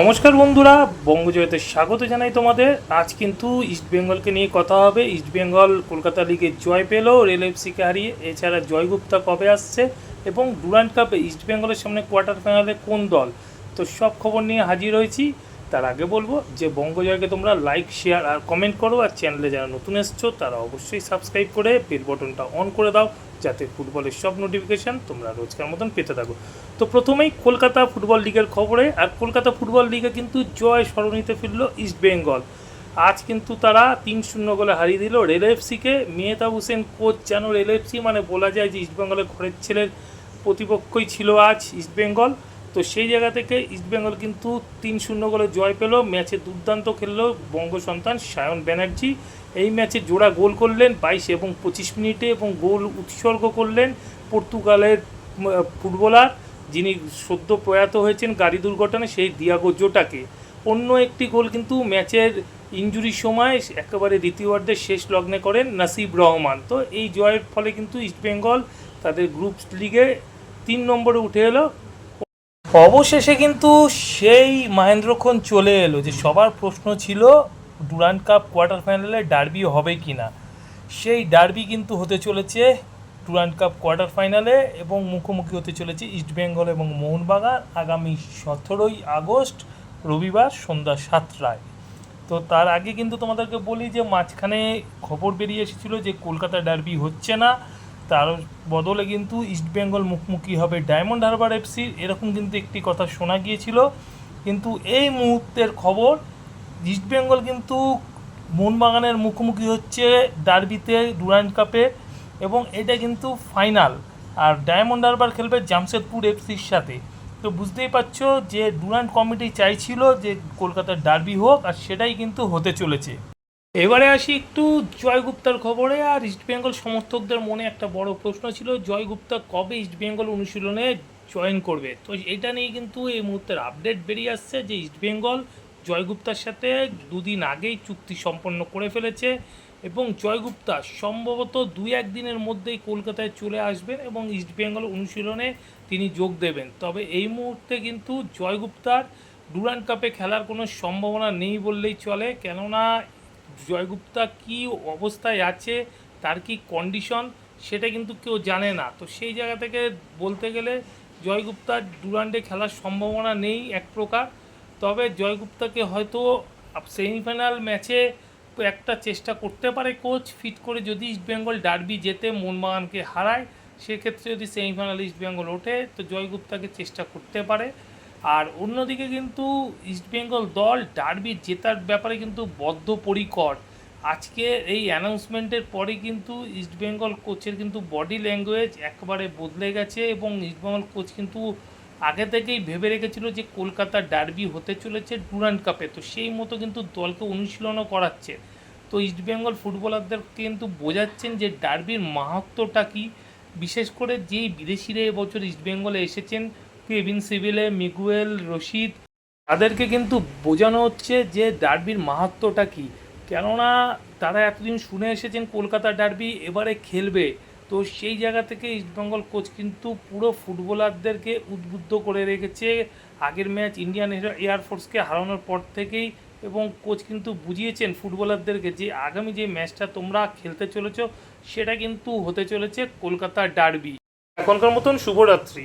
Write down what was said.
নমস্কার বন্ধুরা, বঙ্গজয়তে স্বাগত জানাই তোমাদের। আজ কিন্তু ইস্ট বেঙ্গলকে নিয়ে কথা হবে। ইস্ট বেঙ্গল কলকাতা লিগে জয় পেল রেল এফসিকে হারিয়ে। এছাড়া জয়গুপ্তা কবে আসছে এবং ডুরান্ট কাপে ইস্ট বেঙ্গলের সামনে কোয়ার্টার ফাইনালে কোন দল? তো সব খবর নিয়ে হাজির হয়েছি। তার আগে বলব যে বঙ্গজয়কে তোমরা লাইক শেয়ার আর কমেন্ট করো আর চ্যানেলে যারা নতুন এসছো, তারা অবশ্যই সাবস্ক্রাইব করে বেল বটনটা অন করে দাও যাতে ফুটবলের সব নোটিফিকেশান তোমরা রোজকার মতন পেতে থাকো। তো প্রথমেই কলকাতা ফুটবল লিগের খবরে, আর কলকাতা ফুটবল লিগে কিন্তু জয় সরণিতে ফিরল ইস্ট বেঙ্গল আজ কিন্তু তারা তিন শূন্য গোলে হারিয়ে দিল রেল এফসিকে মেহতাব হোসেন কোচ যেন রেল এফসি মানে বলা যায় যে ইস্টবেঙ্গলের ঘরের ছেলের প্রতিপক্ষই ছিল আজ ইস্ট বেঙ্গল তো সেই জায়গা থেকে ইস্ট বেঙ্গল কিন্তু তিন শূন্য গোলে জয় পেল। ম্যাচে দুর্দান্ত খেললো বঙ্গ সন্তান সায়ন ব্যানার্জি। এই ম্যাচে জোড়া গোল করলেন বাইশ এবং পঁচিশ মিনিটে এবং গোল উৎসর্গ করলেন পর্তুগালের ফুটবলার যিনি সদ্য প্রয়াত হয়েছেন গাড়ি দুর্ঘটনায়, সেই দিয়াগো জোটাকে। অন্য একটি গোল কিন্তু ম্যাচের ইঞ্জুরির সময় একেবারে দ্বিতীয়ার্ধের শেষ লগ্নে করেন নাসিব রহমান। তো এই জয়ের ফলে কিন্তু ইস্টবেঙ্গল তাদের গ্রুপ লিগে তিন নম্বরে উঠে এলো। অবশেষে কিন্তু সেই মহেন্দ্রক্ষণ চলে এলো যে সবার প্রশ্ন ছিল ডুরান্ট কাপ কোয়ার্টার ফাইনালে ডার্বি হবে কি না সেই ডার্বি কিন্তু হতে চলেছে ডুরান্ট কাপ কোয়ার্টার ফাইনালে এবং মুখোমুখি হতে চলেছে ইস্টবেঙ্গল এবং মোহনবাগান আগামী সতেরোই আগস্ট, রবিবার সন্ধ্যা সাতটায়। তো তার আগে কিন্তু তোমাদেরকে বলি যে মাঝখানে খবর বেরিয়ে এসেছিল যে কলকাতা ডার্বি হচ্ছে না। তার বদলে কিন্তু ইস্টবেঙ্গল মুখোমুখি হবে ডায়মন্ড হারবার এফসি এরকম কিন্তু একটি কথা শোনা গিয়েছিল। কিন্তু এই মুহূর্তের খবর ইস্টবেঙ্গল কিন্তু মোহনবাগানের মুখোমুখি হচ্ছে ডার্বিতে ডুরান্ট কাপে এবং এটা কিন্তু ফাইনাল আর ডায়মন্ড হারবার খেলবে জামশেদপুর এফসির সাথে। তো বুঝতেই পারছ যে ডুরান্ট কমিটি চাইছিল যে কলকাতার ডার্বি হোক, আর সেটাই কিন্তু হতে চলেছে। এবারে আসি একটু জয়গুপ্তার খবরে, আর ইস্টবেঙ্গল সমর্থকদের মনে একটা বড় প্রশ্ন ছিল জয়গুপ্তা কবে ইস্টবেঙ্গল অনুশীলনে জয়েন করবে? তো এটা নিয়ে কিন্তু এই মুহূর্তের আপডেট বেরিয়ে আসছে যে ইস্টবেঙ্গল জয়গুপ্তার সাথে দুদিন আগেই চুক্তি সম্পন্ন করে ফেলেছে এবং জয়গুপ্তা সম্ভবত দুই একদিনের মধ্যেই কলকাতায় চলে আসবেন এবং ইস্টবেঙ্গল অনুশীলনে তিনি যোগ দেবেন। তবে এই মুহূর্তে কিন্তু জয়গুপ্তার ডুরান্ট কাপে খেলার কোনো সম্ভাবনা নেই বললেই চলে, কেননা জয়গুপ্তা কি অবস্থায় আছে, তার কি কন্ডিশন সেটা কিন্তু কেউ জানে না। তো সেই জায়গা থেকে বলতে গেলে জয়গুপ্তার ডুরান্ডে খেলার সম্ভাবনা নেই এক প্রকার। তবে জয়গুপ্তাকে হয়তো সেমিফাইনাল ম্যাচে একটা চেষ্টা করতে পারে কোচ ফিট করে যদি ইস্টবেঙ্গল ডার্বি জেতে মোহনবাগানকে হারায়, সেক্ষেত্রে যদি সেমিফাইনাল ইস্টবেঙ্গল ওঠে, তো জয়গুপ্তাকে চেষ্টা করতে পারে। আর অন্যদিকে কিন্তু ইস্টবেঙ্গল দল ডার্বি জেতার ব্যাপারে কিন্তু বদ্ধপরিকর। আজকে এই অ্যানাউন্সমেন্টের পরে কিন্তু ইস্টবেঙ্গল কোচের কিন্তু বডি ল্যাঙ্গুয়েজ একবারে বদলে গেছে এবং ইস্টবেঙ্গল কোচ কিন্তু আগে থেকেই ভেবে রেখেছিল যে কলকাতা ডার্বি হতে চলেছে ডুরান্ট কাপে তো সেই মতো কিন্তু দলকে অনুশীলনও করাচ্ছে। তো ইস্টবেঙ্গল ফুটবলারদের কিন্তু বোঝাচ্ছেন যে ডার্বির মাহাত্ম্যটা কী। বিশেষ করে যেই বিদেশিরা এবছর ইস্টবেঙ্গলে এসেছেন কেভিন সিভিলে, মিগুয়েল, রশিদ, তাদেরকে কিন্তু বোঝানো হচ্ছে যে ডার্বির মাহাত্ম্যটা কী। কেননা তারা এতদিন শুনে এসেছেন কলকাতা ডার্বি এবারে খেলবে। তো সেই জায়গা থেকে ইস্টবেঙ্গল কোচ কিন্তু পুরো ফুটবলারদেরকে উদ্বুদ্ধ করে রেখেছে। আগের ম্যাচ ইন্ডিয়ান এয়ারফোর্সকে হারানোর পর থেকেই এবং কোচ কিন্তু বুঝিয়েছেন ফুটবলারদেরকে যে আগামী যে ম্যাচটা তোমরা খেলতে চলেছ, সেটা কিন্তু হতে চলেছে কলকাতা ডার্বি। এখনকার মতন শুভরাত্রি।